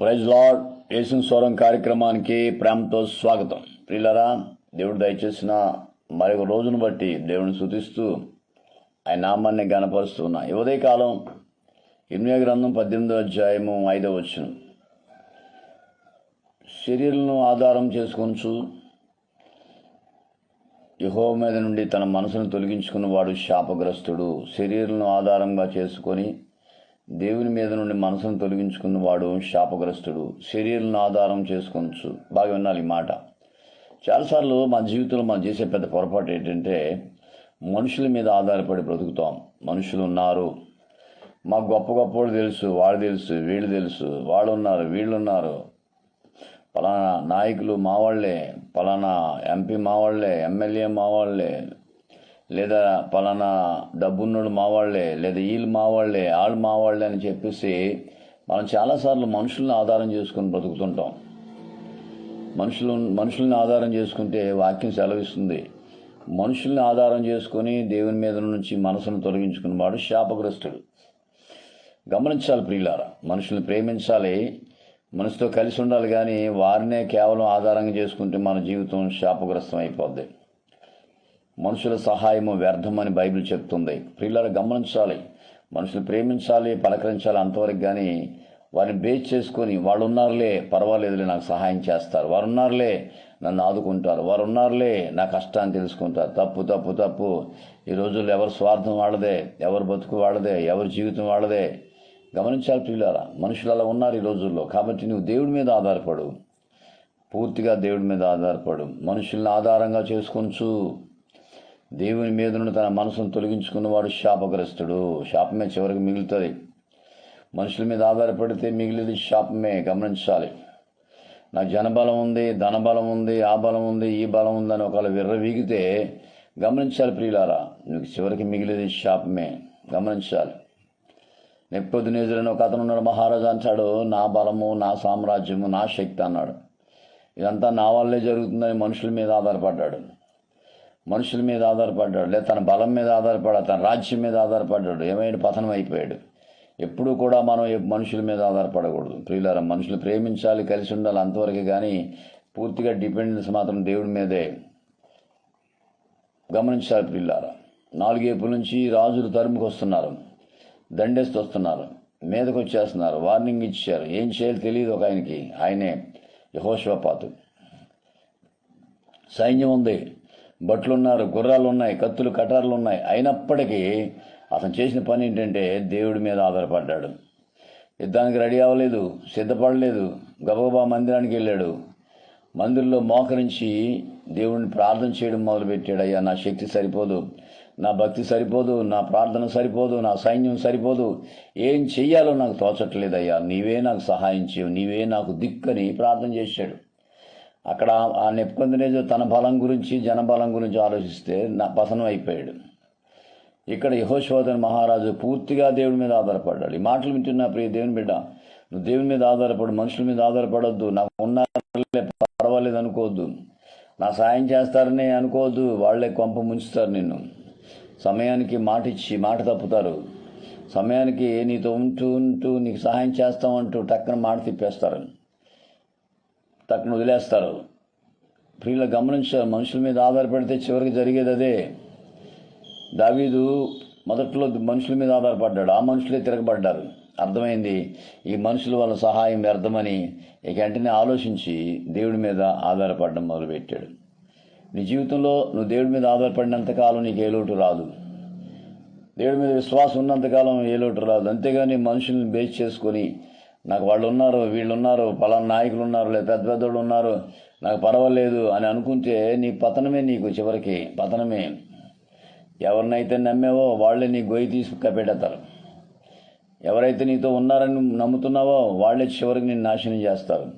Praise lord యేసుని స్వరం కార్యక్రమానికి ప్రేమతో స్వాగతం. ప్రియులరా దేవుడు దయచేసిన మరొక రోజును బట్టి దేవుని శుతిస్తూ ఆయన నామాన్ని గనపరుస్తున్నా ఈ ఉదయకాలం ఇర్మియా గ్రంథం పద్దెనిమిదో అధ్యాయము ఐదవ వచ్చిన శరీరంను ఆధారం చేసుకొని యహో మీద నుండి తన మనసును తొలగించుకున్నవాడు శాపగ్రస్తుడు. శరీరంను ఆధారంగా చేసుకొని దేవుని మీద నుండి మనసును తొలగించుకున్నవాడు శాపగ్రస్తుడు. శరీరం ఆధారం చేసుకోవచ్చు బాగా వినాలి ఈ మాట. చాలాసార్లు మా జీవితంలో మనం చేసే పెద్ద పొరపాటు ఏంటంటే మనుషుల మీద ఆధారపడి బ్రతుకుతాం. మనుషులు ఉన్నారు. మాకు గొప్ప గొప్ప వాళ్ళు తెలుసు వాళ్ళు తెలుసు వీళ్ళు తెలుసు. వాళ్ళు ఉన్నారు వీళ్ళు ఉన్నారు. పలానా నాయకులు మా వాళ్ళే పలానా ఎంపీ మా వాళ్ళే ఎమ్మెల్యే మా వాళ్ళే లేదా పలానా డబ్బున్నోడు మావాళ్ళే లేదా వీళ్ళు మావాళ్ళే వాళ్ళు మావాళ్ళే అని చెప్పేసి మనం చాలాసార్లు మనుషుల్ని ఆధారం చేసుకుని బ్రతుకుతుంటాం. మనుషులు మనుషుల్ని ఆధారం చేసుకుంటే వాక్యం సెలవిస్తుంది. మనుషుల్ని ఆధారం చేసుకొని దేవుని మీద నుంచి మనసును తొలగించుకున్నవాడు శాపగ్రస్తుడు. గమనించాలి ప్రియులారా మనుషుల్ని ప్రేమించాలి మనసుతో కలిసి ఉండాలి కానీ వారినే కేవలం ఆధారంగా చేసుకుంటే మన జీవితం శాపగ్రస్తం అయిపోద్ది మనుషుల సహాయము వ్యర్థమని బైబిల్ చెప్తుంది. ప్రియులారా గమనించాలి. మనుషులు ప్రేమించాలి పలకరించాలి అంతవరకు కానీ వారిని బేస్ చేసుకొని వాళ్ళు ఉన్నారులే పర్వాలేదులే నాకు సహాయం చేస్తారు. వారు ఉన్నారులే నన్ను ఆదుకుంటారు. వారు ఉన్నారులే నా కష్టాన్ని తెలుసుకుంటారు. తప్పు తప్పు తప్పు. ఈ రోజుల్లో ఎవరు స్వార్థం వాళ్ళదే ఎవరు బతుకు వాళ్ళదే ఎవరి జీవితం వాళ్ళదే. గమనించాలి ప్రియులారా మనుషులు అలా ఉన్నారు ఈ రోజుల్లో. కాబట్టి నువ్వు దేవుడి మీద ఆధారపడు. పూర్తిగా దేవుడి మీద ఆధారపడు. మనుషుల్ని ఆధారంగా చేసుకొంచు దేవుని మీద నుండి తన మనసును తొలగించుకున్నవాడు శాపగ్రస్తుడు. శాపమే చివరికి మిగులుతుంది. మనుషుల మీద ఆధారపడితే మిగిలిది శాపమే. గమనించాలి. నాకు జనబలం ఉంది ధనబలం ఉంది ఆ బలం ఉంది ఈ బలం ఉందని ఒకవేళ విర్రవీగితే గమనించాలి ప్రియులారా. నీకు చివరికి మిగిలిది శాపమే. గమనించాలి. నెప్పొద్దునేజులని ఒక అతను ఉన్నాడు మహారాజు అంటాడు నా బలము నా సామ్రాజ్యము నా శక్తి అన్నాడు. ఇదంతా నా వల్లే జరుగుతుందని మనుషుల మీద ఆధారపడ్డాడు. మనుషుల మీద ఆధారపడ్డాడు లేదా తన బలం మీద ఆధారపడ్డాడు తన రాజ్యం మీద ఆధారపడ్డాడు ఏమైనా పతనం అయిపోయాడు. ఎప్పుడూ కూడా మనం మనుషుల మీద ఆధారపడకూడదు. ప్రియులారా మనుషులు ప్రేమించాలి కలిసి ఉండాలి అంతవరకు కానీ పూర్తిగా డిపెండెన్స్ మాత్రం దేవుడి మీదే గమనించాలి ప్రియులారా. నాలుగేపుల నుంచి రాజులు తరుముకు వస్తున్నారు దండేస్తూ వస్తున్నారు మీదకు వచ్చేస్తున్నారు వార్నింగ్ ఇచ్చారు. ఏం చేయాలో తెలియదు ఒక ఆయనకి. ఆయనే యహోశ్వపాతు సైన్యం ఉంది. బట్లున్నారు గుర్రాలు ఉన్నాయి కత్తులు కటార్లు ఉన్నాయి అయినప్పటికీ అతను చేసిన పని ఏంటంటే దేవుడి మీద ఆధారపడ్డాడు. యుద్ధానికి రెడీ అవ్వలేదు సిద్ధపడలేదు గబగబా మందిరానికి వెళ్ళాడు. మందిరంలో మోకరించి దేవుడిని ప్రార్థన చేయడం మొదలుపెట్టాడు. అయ్యా నా శక్తి సరిపోదు నా భక్తి సరిపోదు నా ప్రార్థన సరిపోదు నా సైన్యం సరిపోదు. ఏం చెయ్యాలో నాకు తోచట్లేదయ్యా నీవే నాకు సహాయం చేయవు నీవే నాకు దిక్కని ప్రార్థన చేశాడు. అక్కడ ఆ నెప్పుకొందనేజు తన బలం గురించి జనబలం గురించి ఆలోచిస్తే నా అయిపోయాడు. ఇక్కడ యహోశోధన్ మహారాజు పూర్తిగా దేవుడి మీద ఆధారపడ్డాడు. ఈ మాటలు వింటున్నా ప్రియ దేవుని బిడ్డ నువ్వు దేవుని మీద ఆధారపడు మనుషుల మీద ఆధారపడొద్దు. నాకు ఉన్నారులే పర్వాలేదు అనుకోవద్దు. నా సాయం చేస్తారని అనుకోవద్దు. వాళ్ళే కొంప ముంచుతారు నిన్ను. సమయానికి మాట ఇచ్చి మాట తప్పుతారు. సమయానికి నీతో ఉంటూ ఉంటూ నీకు సహాయం చేస్తామంటూ టక్కన మాట తిప్పేస్తారు. తక్కువ వదిలేస్తారు. ప్రియుల గమనించారు మనుషుల మీద ఆధారపడితే చివరికి జరిగేది అదే. దావీదు మొదట్లో మనుషుల మీద ఆధారపడ్డాడు. ఆ మనుషులే తిరగబడ్డారు. అర్థమైంది? ఈ మనుషుల వల్ల సహాయం వ్యర్థమని ఇక వెంటనే ఆలోచించి దేవుడి మీద ఆధారపడడం మొదలుపెట్టాడు. నీ జీవితంలో నువ్వు దేవుడి మీద ఆధారపడినంతకాలం నీకు ఏ లోటు రాదు. దేవుడి మీద విశ్వాసం ఉన్నంతకాలం ఏ లోటు రాదు. అంతేగాని మనుషుల్ని బేస్ చేసుకొని నాకు వాళ్ళు ఉన్నారు వీళ్ళు ఉన్నారు పలానా నాయకులు ఉన్నారు లేదా పెద్ద పెద్దోళ్ళు ఉన్నారు. నాకు పర్వాలేదు అని అనుకుంటే నీ పతనమే నీకు చివరికి పతనమే. ఎవరినైతే నమ్మావో వాళ్ళే నీ గొయ్యి తీసి పెట్టేస్తారు ఎవరైతే నీతో ఉన్నారని నమ్ముతున్నావో వాళ్ళే చివరికి నేను నాశనం చేస్తారు.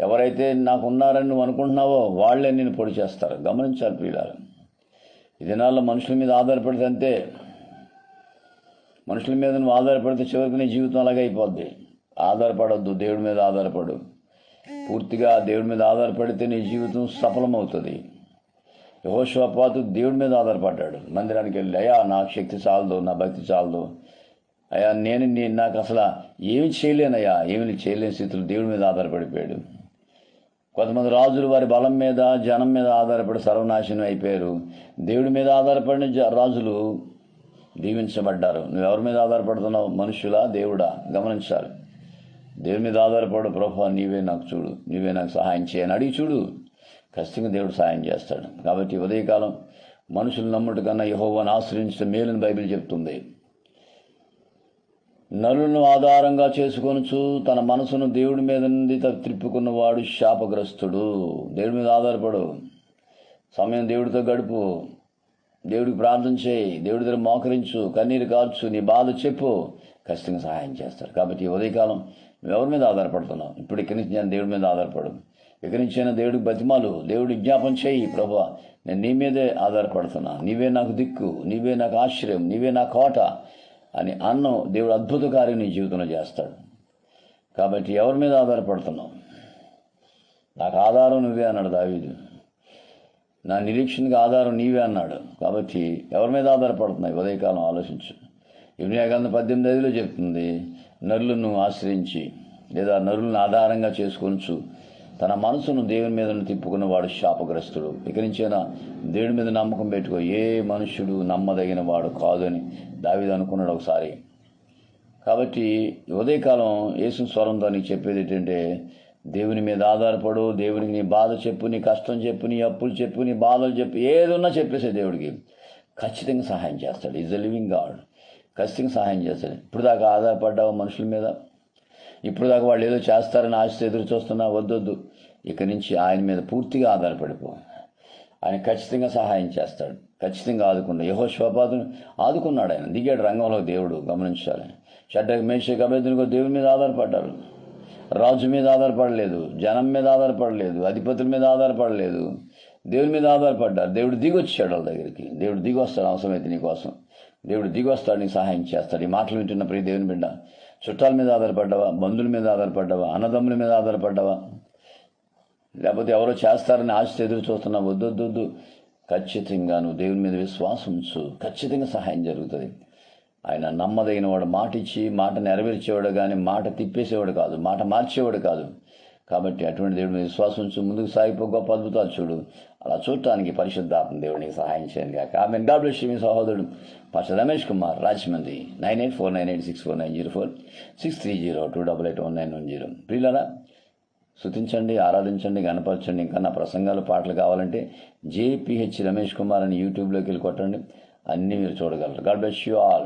ఎవరైతే నాకు ఉన్నారని నువ్వు అనుకుంటున్నావో వాళ్ళే నేను పొడి చేస్తారు. గమనించాలి ప్రియులారు. ఈ దినాల్లో మనుషుల మీద ఆధారపడితే అంతే. మనుషుల మీద నువ్వు ఆధారపడితే చివరికి నీ జీవితం అలాగే అయిపోద్ది. ఆధారపడొద్దు దేవుడి మీద ఆధారపడు. పూర్తిగా దేవుడి మీద ఆధారపడితే నీ జీవితం సఫలమవుతుంది. యహోశ్వపాతు దేవుడి మీద ఆధారపడ్డాడు. మందిరానికి వెళ్ళి అయ్యా నా శక్తి చాలదు నా భక్తి చాలదు. అయ్యా నేను నేను నాకు అసలు ఏమి చేయలేనయ్యా ఏమి చేయలేని స్థితిలో దేవుడి మీద ఆధారపడిపోయాడు. కొంతమంది రాజులు వారి బలం మీద జనం మీద ఆధారపడి సర్వనాశనం అయిపోయారు. దేవుడి మీద ఆధారపడిన జ- రాజులు దీవించబడ్డారు. నువ్వు ఎవరి మీద ఆధారపడుతున్నావు? మనుషులా? దేవుడా? గమనించాలి. దేవుని మీద ఆధారపడు ప్రభు నీవే నాకు చూడు నీవే నాకు సహాయం చేయని అడిగి చూడు. ఖచ్చితంగా దేవుడు సహాయం చేస్తాడు. కాబట్టి ఉదయకాలం మనుషులు నమ్ముట కన్నా యహోవాను ఆశ్రయించడం మేలుని బైబిల్ చెప్తుంది. నరులను ఆధారంగా చేసుకొనుచు తన మనసును దేవుడి మీద నుండి త- త్రిప్పుకున్నవాడు శాపగ్రస్తుడు. దేవుడి మీద ఆధారపడు. సమయం దేవుడితో గడుపు. దేవుడికి ప్రార్థన చేయి. దేవుడి దగ్గర మోకరించు. కన్నీరు కాల్చు. నీ బాధ చెప్పు. ఖచ్చితంగా సహాయం చేస్తారు. కాబట్టి ఈ ఉదయకాలం నువ్వు ఎవరి మీద ఆధారపడుతున్నావు? ఇప్పుడు ఇక్కడి నుంచి నేను దేవుడి మీద ఆధారపడు ఇక్కడి నుంచి అయినా దేవుడికి బతిమాలు దేవుడు విజ్ఞాపం చేయి ప్రభా. నేను నీ మీదే ఆధారపడుతున్నా. నీవే నాకు దిక్కు నీవే నాకు ఆశ్రయం నీవే నా కోట అని అన్నం దేవుడు అద్భుత కార్యం నీ జీవితంలో చేస్తాడు. కాబట్టి ఎవరి మీద ఆధారపడుతున్నావు? నాకు ఆధారం నువ్వే అన్నాడు దావీదు. నా నిరీక్షణకి ఆధారం నీవే అన్నాడు. కాబట్టి ఎవరి మీద ఆధారపడుతున్నాయి ఉదయకాలం? ఆలోచించు. ఇబ్నియాగంధ పద్దెనిమిది ఐదులో చెప్తుంది నరులను ఆశ్రయించి లేదా నరులను ఆధారంగా చేసుకొనచ్చు తన మనసును దేవుని మీద తిప్పుకున్న వాడు శాపగ్రస్తుడు. ఇక నుంచైనా దేవుడి మీద నమ్మకం పెట్టుకో ఏ మనుష్యుడు నమ్మదగిన వాడు కాదు అని అనుకున్నాడు ఒకసారి. కాబట్టి ఉదయకాలం యేసు స్వరంతో నీకు చెప్పేది ఏంటంటే దేవుని మీద ఆధారపడు దేవునికి నీ బాధ చెప్పు నీ కష్టం చెప్పు నీ అప్పులు చెప్పు నీ బాధలు చెప్పు ఏది చెప్పేసే దేవుడికి ఖచ్చితంగా సహాయం చేస్తాడు. ఈజ్ అ లివింగ్ గాడ్ ఖచ్చితంగా సహాయం చేస్తాడు. ఇప్పుడు దాకా ఆధారపడ్డావు మనుషుల మీద. ఇప్పుడు దాకా వాళ్ళు ఏదో చేస్తారని ఆశతో ఎదురు చూస్తున్నా వద్దొద్దు. ఇక నుంచి ఆయన మీద పూర్తిగా ఆధారపడిపో. ఆయన ఖచ్చితంగా సహాయం చేస్తాడు. ఖచ్చితంగా ఆదుకున్నాడు యహో శోపాదును ఆదుకున్నాడు ఆయన. దిగాడు రంగంలో దేవుడు గమనించాలి. షడ్డకు మేషకి అభ్యర్థులు కూడా దేవుని మీద ఆధారపడ్డారు రాజు మీద ఆధారపడలేదు. జనం మీద ఆధారపడలేదు. అధిపతుల మీద ఆధారపడలేదు. దేవుని మీద ఆధారపడ్డారు దేవుడు దిగొచ్చాడు వాళ్ళ దగ్గరికి. దేవుడు దిగొస్తాడు. అవసరమైతే నీకోసం దేవుడు దిగి వస్తాడు నీకు సహాయం చేస్తాడు. ఈ మాటలు వింటున్న ప్రియ దేవుని బిడ్డ చుట్టాల మీద ఆధారపడ్డావా? బంధువుల మీద ఆధారపడ్డావా? అన్నదమ్ముల మీద ఆధారపడ్డావా? లేకపోతే ఎవరో చేస్తారని ఆశ ఎదురు చూస్తున్నా వద్దు వద్దు ఖచ్చితంగా నువ్వు దేవుని మీద విశ్వాసం ఉంచు. ఖచ్చితంగా సహాయం జరుగుతుంది. ఆయన నమ్మదగిన వాడు మాట ఇచ్చి మాట నెరవేర్చేవాడు కానీ మాట తిప్పేసేవాడు కాదు మాట మార్చేవాడు కాదు. కాబట్టి అటువంటి దేవుడి మీద విశ్వాసం ఉంచు ముందుకు సాగిపో గొప్ప అద్భుతాలు చూడు. అలా చూడటానికి పరిశుద్ధాత్మ దేవుడికి సహాయం చేయండి కాక ఆమె గాబ్లెస్ మీ సహోదరుడు. Pastor Ramesh Kumar Rajahmundry. Nine eight four nine eight six four nine zero four six three zero two double eight one nine one zero. ప్రియులరా శృతించండి ఆరాధించండి గణపరచండి. ఇంకా నా ప్రసంగాలు పాటలు కావాలంటే జేపీహెచ్ రమేష్ కుమార్ అని యూట్యూబ్లోకి వెళ్ళి కొట్టండి. అన్నీ మీరు చూడగలరు. God bless you all.